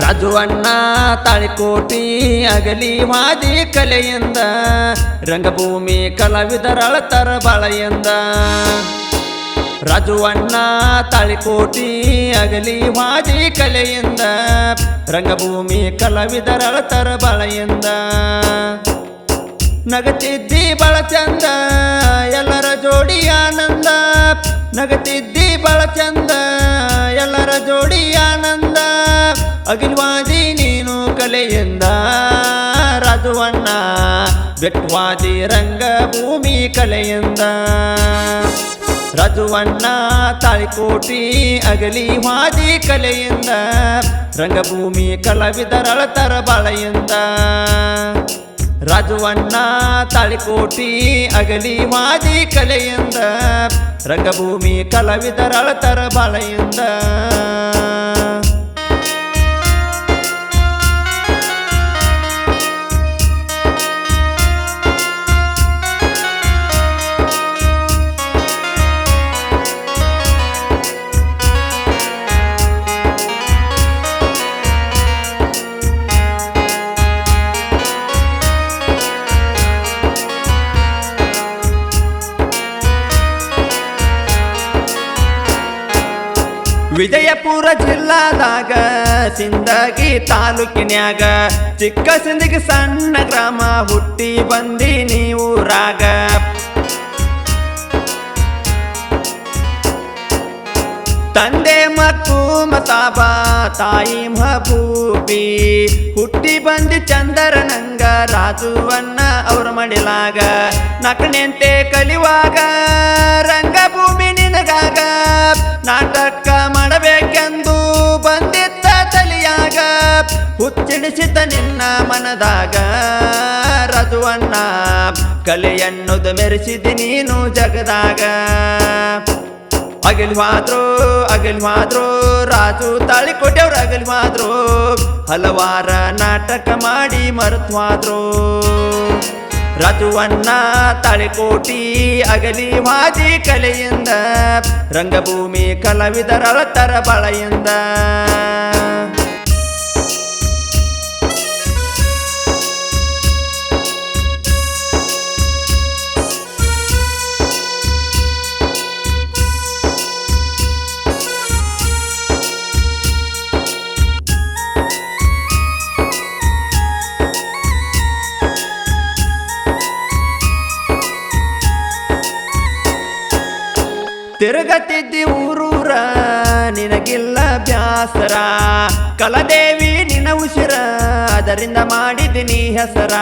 ರಾಜುವಣ್ಣ ತಾಳಿಕೋಟಿ ಅಗಲಿ ವಾದಿ ಕಲೆಯಿಂದ, ರಂಗಭೂಮಿ ಕಲಾವಿದರಳತರ ಬಾಳೆಯಿಂದ ರಾಜುವಣ್ಣ ತಾಳಿಕೋಟಿ ಅಗಲಿ ವಾದಿ ಕಲೆಯಿಂದ, ರಂಗಭೂಮಿ ಕಲಾವಿದರಳತರ ಬಳೆಯಿಂದ ನಗತಿದ್ದಿ ಬಳ ಚಂದ, ಎಲ್ಲರ ಜೋಡಿ ಆನಂದ. ನಗತಿದ್ದಿ ಬಳ ಚಂದ, ಎಲ್ಲರ ಜೋಡಿ ಆನಂದ. ಅಗಿಲ್ವಾದಿ ನೀನು ಕಲೆಯಿಂದ ರಾಜುವಣ್ಣ ಬೆಟ್ವಾದಿ ರಂಗಭೂಮಿ ಕಲೆಯಿಂದ. ರಜುವಣ್ಣ, ತಾಳಿಕೋಟಿ ಅಗಲಿ ವಾದಿ ಕಲೆಯಿಂದ, ರಂಗಭೂಮಿ ಕಲಾವಿದರಳತರ ಬಾಳೆಯಿಂದ. ರಾಜುವಣ್ಣ, ತಾಳಿಕೋಟಿ ಅಗಲಿ ವಾದಿ ಕಲೆಯಿಂದ, ರಂಗಭೂಮಿ ಕಲಾವಿದರಳತರ ಬಾಳೆಯಿಂದ. ವಿಜಯಪುರ ಜಿಲ್ಲಾದಾಗ ಸಿಂದಗಿ ತಾಲೂಕಿನ್ಯಾಗ, ಚಿಕ್ಕ ಸಿಂದಗಿ ಸಣ್ಣ ಗ್ರಾಮ ಹುಟ್ಟಿ ಬಂದಿ ನೀವು ರಾಗ ತಂದೆ ಮತ್ತು ಮತಾಬ ತಾಯಿ ಮಹಬೂಬಿ, ಹುಟ್ಟಿ ಬಂದಿ ಚಂದರನಂಗ, ರಾಜುವನ್ನ ಅವ್ರ ಮಡಿಲಾಗ ನಕನೆಂತೆ ಕಲಿವಾಗ ರಂಗಭೂಮಿ ನಿನಗಾಗ ನಾಟಕ ಮಾಡಬೇಕೆಂದು ಬಂದಿದ್ದ ತಲಿಯಾಗ ಹುಚ್ಚಿಡಿಸಿದ ನಿನ್ನ ಮನದಾಗ ರಜುವಣ್ಣ ಕಲೆಯನ್ನುದು ಮೆರೆಸಿದಿ ನೀನು ಜಗದಾಗ. ಅಗಲ್ವಾದ್ರು ಅಗಲ್ವಾದ್ರು ರಾಜು ತಾಳಿ ಕೊಟ್ಟವ್ರು ಅಗಲ್ವಾದ್ರು ಹಲವಾರ ನಾಟಕ ಮಾಡಿ ಮರೆತ್ವಾದ್ರು ರಾಜುವಣ್ಣ ತಾಳಿಕೋಟಿ ಅಗಲಿ ಮಾಜಿ ಕಲೆಯಿಂದ ರಂಗಭೂಮಿ ಕಲಾವಿದರಳತರ ಬಳೆಯಿಂದ ತಿರುಗತಿದ್ದಿ ಊರೂರ, ನಿನಗಿಲ್ಲ ಬ್ಯಾಸರ. ಕಲದೇವಿ ನಿನ ಉಸಿರ, ಅದರಿಂದ ಮಾಡಿದ್ದೀನಿ ಹೆಸರ.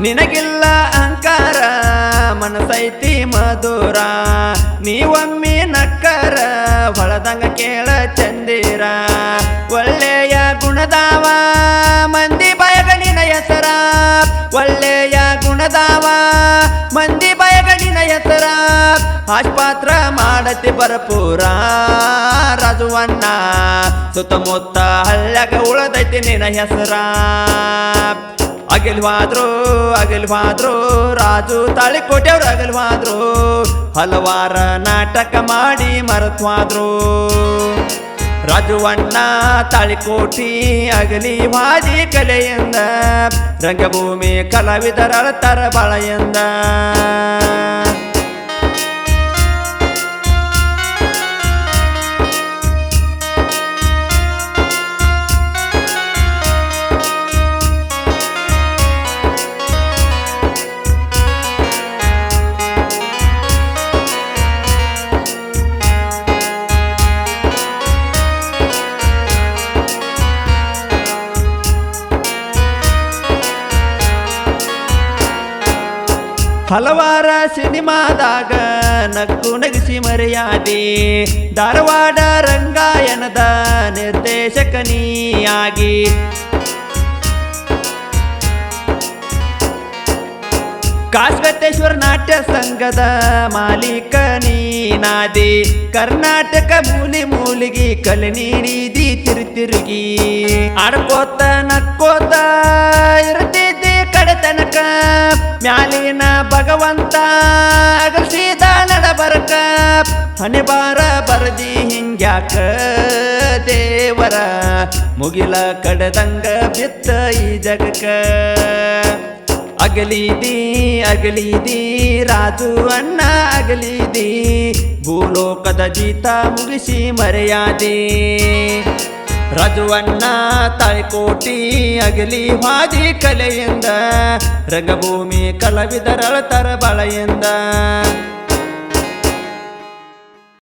ನಿನಗಿಲ್ಲ ಅಹಂಕಾರ, ಮನಸೈತಿ ಮಧುರ. ನೀವೊಮ್ಮೆ ನಕ್ಕರ, ಹೊಳದಂಗ ಕೇಳ ಚಂದಿರ. ಒಳ್ಳೆಯ ಗುಣದಾವ, ಮಂದಿ ಬಯಗಣಿನ ಹೆಸರ. ಒಳ್ಳೆಯ ಗುಣದಾವ ಮಂದಿ ಬಯಗಡಿನ ಎತ್ತರ ಆಸ್ಪಾತ್ರ ಮಾಡತಿ ಬರಪೂರ ರಾಜುವಣ್ಣ ಸುತ್ತಮುತ್ತ ಹಳ್ಳ್ಯಾಗ ಉಳದೈತಿ ನಿನ ಹೆಸರ. ಅಗಿಲ್ವಾದ್ರು ಅಗಿಲ್ವಾದ್ರು, ರಾಜು ತಾಳಿಕೋಟೆವ್ರು ಅಗಲ್ವಾದ್ರು. ಹಲವಾರ ನಾಟಕ ಮಾಡಿ ಮರೆತ್ವಾದ್ರು. ರಾಜುವಣ್ಣ ತಾಳಿಕೋಟಿ ಅಗಲಿ ವಾದಿ ಕಲೆಯಿಂದ ರಂಗಭೂಮಿ ಕಲಾವಿದರ ಬಳೆಯಿಂದ ಹಲವಾರ ಸಿನಿಮಾದಾಗ ನಕ್ಕು ನಗಿಸಿ ಮರೆಯಾದಿ. ಧಾರವಾಡ ರಂಗಾಯಣದ ನಿರ್ದೇಶಕನಿಯಾಗಿ. ಕಾಶ್ವತೇಶ್ವರ ನಾಟ್ಯ ಸಂಘದ ಮಾಲೀಕ ನೀನಾದಿ ಕರ್ನಾಟಕ ಮೂಲಿ ಮೂಲಿಗೆ ಕಲೆ ನೀಡಿದಿ ತಿರುತಿರುಗಿ. ಆಡ್ಕೋತ ನಕ್ಕೋತ ಇರುತ್ತಿದ್ದೆ ಕಡೆ ತನಕ ಮ್ಯಾಲಿನ ಭಗವಂತ ಅಗಸಿದ ನಡಬರ್ಕ ಹಣೆಬಾರ ಬಾರ ಬರದಿ ಹಿಂಗ್ಯಾಕ ದೇವರ, ಮುಗಿಲ ಕಡದಂಗ ಬಿತ್ತ ಈ ಜಗಕ. ಅಗಲಿದಿ ಅಗಲಿದಿ, ರಾಜು ಅಣ್ಣ ಅಗಲಿದಿ, ಭೂಲೋಕದ ಜೀತ ಮುಗಿಸಿ ಮರೆಯಾದೆ. ರಾಜುವಣ್ಣ ತಾಯ್ಕೋಟಿ ಅಗಲಿ ಹಾದಿ ಕಲೆಯಿಂದ ರಂಗಭೂಮಿ ಕಲಾವಿದರಳತರ ಬಳೆಯಿಂದ.